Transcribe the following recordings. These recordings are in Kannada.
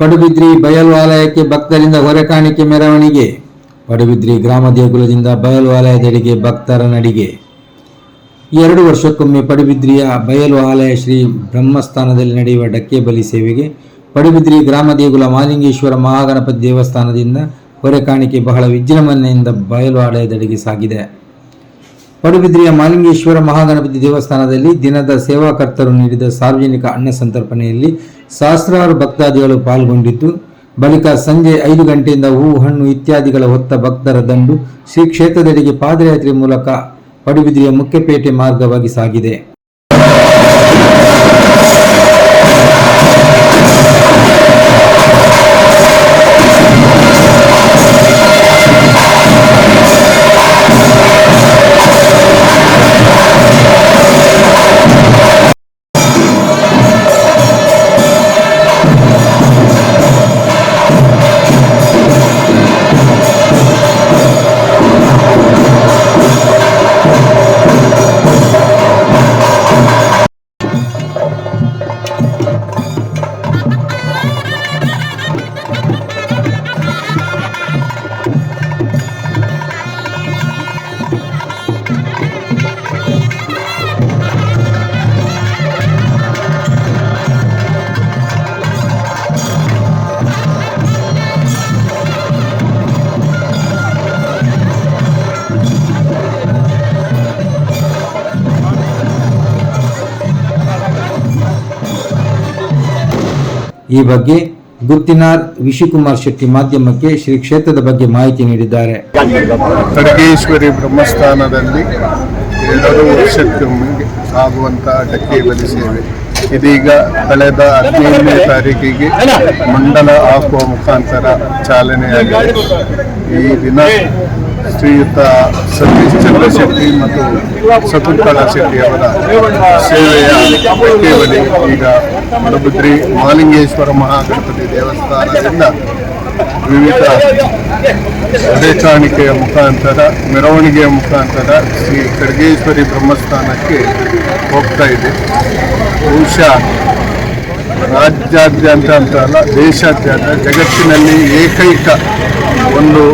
ಪಡುಬಿದ್ರಿ ಬಯಲ್ವಾಲಯಕ್ಕೆ ಭಕ್ತರಿಂದ ಹೊರೆ ಕಾಣಿಕೆ ಮೆರವಣಿಗೆ. ಪಡುಬಿದ್ರಿ ಗ್ರಾಮ ದೇಗುಲದಿಂದ ಬಯಲ್ವಾಲಯದೆಡೆಗೆ ಭಕ್ತರ ನಡಿಗೆ. ಎರಡು ವರ್ಷಕ್ಕೊಮ್ಮೆ ಪಡುಬಿದ್ರಿಯ ಬಯಲು ಆಲಯ ಶ್ರೀ ಬ್ರಹ್ಮಸ್ಥಾನದಲ್ಲಿ ನಡೆಯುವ ಡಕ್ಕೆ ಬಲಿ ಸೇವೆಗೆ ಪಡುಬಿದ್ರಿ ಗ್ರಾಮ ದೇಗುಲ ಮಾಲಿಂಗೇಶ್ವರ ಮಹಾಗಣಪತಿ ದೇವಸ್ಥಾನದಿಂದ ಹೊರೆ ಕಾಣಿಕೆ ಬಹಳ ವಿಜೃಂಭಣೆಯಿಂದ ಬಯಲು ಆಲಯದೆಡೆಗೆ ಸಾಗಿದೆ. ಪಡುಬಿದ್ರಿಯ ಮಾಲಿಂಗೇಶ್ವರ ಮಹಾಗಣಪತಿ ದೇವಸ್ಥಾನದಲ್ಲಿ ದಿನದ ಸೇವಾಕರ್ತರು ನೀಡಿದ ಸಾರ್ವಜನಿಕ ಅನ್ನ ಸಂತರ್ಪಣೆಯಲ್ಲಿ ಸಹಸ್ರಾರು ಭಕ್ತಾದಿಗಳು ಪಾಲ್ಗೊಂಡಿದ್ದು, ಬಳಿಕ ಸಂಜೆ ಐದು ಗಂಟೆಯಿಂದ ಹೂ ಹಣ್ಣು ಇತ್ಯಾದಿಗಳ ಹೊತ್ತ ಭಕ್ತರ ದಂಡು ಶ್ರೀ ಕ್ಷೇತ್ರದೆಡೆಗೆ ಪಾದಯಾತ್ರೆ ಮೂಲಕ ಪಡುಬಿದ್ರಿಯ ಮುಖ್ಯಪೇಟೆ ಮಾರ್ಗವಾಗಿ ಸಾಗಿದೆ. ಈ ಬಗ್ಗೆ ಗುತ್ತಿನಾರ್ ವಿಶುಕುಮಾರ್ ಶೆಟ್ಟಿ ಮಾಧ್ಯಮಕ್ಕೆ ಶ್ರೀ ಕ್ಷೇತ್ರದ ಬಗ್ಗೆ ಮಾಹಿತಿ ನೀಡಿದ್ದಾರೆ. ಖಡ್ಗೇಶ್ವರಿ ಬ್ರಹ್ಮಸ್ಥಾನದಲ್ಲಿ ಎರಡು ವರ್ಷಕ್ಕೊಮ್ಮೆ ಆಗುವಂತಹ ಡಕ್ಕೆ ಬಲಿ ಇದೀಗ ಕಳೆದ ಹದಿನೈದನೇ ತಾರೀಕಿಗೆ ಮಂಡಲ ಹಾಕುವ ಮುಖಾಂತರ ಚಾಲನೆಯಾಗಿದೆ. ಈ ದಿನ ಶ್ರೀಯುತ ಸತೀಶ್ ಚಂದ್ರ ಶೆಟ್ಟಿ ಮತ್ತು ಶಕುಂತಲಾ ಶೆಟ್ಟಿ ಅವರ ಸೇವೆಯ ಡಕ್ಕೆ ಬಲಿ ಈಗ ಮಡಬುದ್ರಿ ಮಹಾಲಿಂಗೇಶ್ವರ ಮಹಾಗಣಪತಿ ದೇವಸ್ಥಾನದಿಂದ ವಿವಿಧ ಪ್ರದೇಶಾಣಿಕೆಯ ಮುಖಾಂತರ, ಮೆರವಣಿಗೆಯ ಮುಖಾಂತರ ಶ್ರೀ ಖಡ್ಗೇಶ್ವರಿ ಬ್ರಹ್ಮಸ್ಥಾನಕ್ಕೆ ಹೋಗ್ತಾ ಇದೆ. ಬಹುಶಃ ರಾಜ್ಯಾದ್ಯಂತ ಅಂತ ಅಲ್ಲ, ದೇಶಾದ್ಯಂತ, ಜಗತ್ತಿನಲ್ಲಿ ಏಕೈಕ ಒಂದು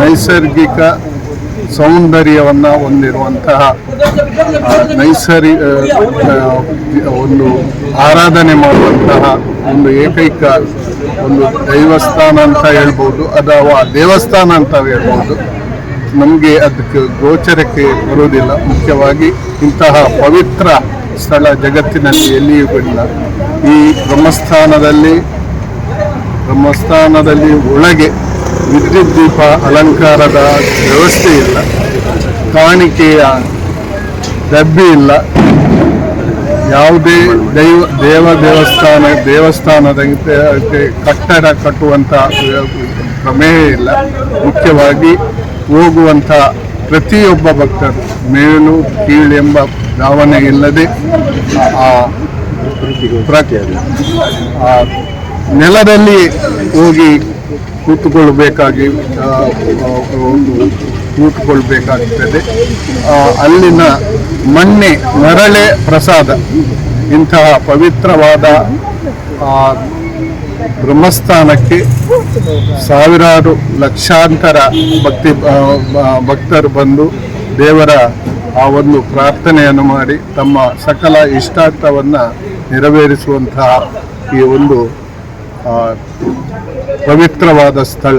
ನೈಸರ್ಗಿಕ ಸೌಂದರ್ಯವನ್ನು ಹೊಂದಿರುವಂತಹ ನೈಸರಿ ಒಂದು ಆರಾಧನೆ ಮಾಡುವಂತಹ ಒಂದು ಏಕೈಕ ಒಂದು ದೈವಸ್ಥಾನ ಅಂತ ಹೇಳ್ಬೋದು, ಅಥವಾ ದೇವಸ್ಥಾನ ಅಂತ ಹೇಳ್ಬೋದು. ನಮಗೆ ಅದಕ್ಕೆ ಗೋಚರಕ್ಕೆ ಬರುವುದಿಲ್ಲ. ಮುಖ್ಯವಾಗಿ ಇಂತಹ ಪವಿತ್ರ ಸ್ಥಳ ಜಗತ್ತಿನಲ್ಲಿ ಎಲ್ಲಿಯೂ ಇಲ್ಲ. ಈ ಬ್ರಹ್ಮಸ್ಥಾನದಲ್ಲಿ ಬ್ರಹ್ಮಸ್ಥಾನದಲ್ಲಿ ಒಳಗೆ ವಿದ್ಯುತ್ ದೀಪ ಅಲಂಕಾರದ ವ್ಯವಸ್ಥೆ ಇಲ್ಲ. ಕಾಣಿಕೆಯ ಡಬ್ಬಿ ಇಲ್ಲ. ಯಾವುದೇ ದೈವ, ದೇವ ದೇವಸ್ಥಾನ, ದೇವಸ್ಥಾನದ ಕಟ್ಟಡ ಕಟ್ಟುವಂಥ ಪ್ರಮೇಯ ಇಲ್ಲ. ಮುಖ್ಯವಾಗಿ ಹೋಗುವಂಥ ಪ್ರತಿಯೊಬ್ಬ ಭಕ್ತರು, ಮೇಲು ಕೀಳೆಂಬ ಭಾವನೆ ಇಲ್ಲದೆ ಆ ನೆಲದಲ್ಲಿ ಹೋಗಿ ಆ, ಒಂದು ಕೂತುಕೊಳ್ಬೇಕಾಗುತ್ತದೆ ಅಲ್ಲಿನ ಮಣ್ಣೆ ಮರಳೆ ಪ್ರಸಾದ ಇಂತಹ ಪವಿತ್ರವಾದ ಬ್ರಹ್ಮಸ್ಥಾನಕ್ಕೆ ಸಾವಿರಾರು ಲಕ್ಷಾಂತರ ಭಕ್ತಿ ಭಕ್ತರು ಬಂದು ದೇವರ ಆ ಒಂದು ಪ್ರಾರ್ಥನೆಯನ್ನು ಮಾಡಿ ತಮ್ಮ ಸಕಲ ಇಷ್ಟಾರ್ಥವನ್ನು ನೆರವೇರಿಸುವಂತಹ ಈ ಒಂದು ಪವಿತ್ರವಾದ ಸ್ಥಳ.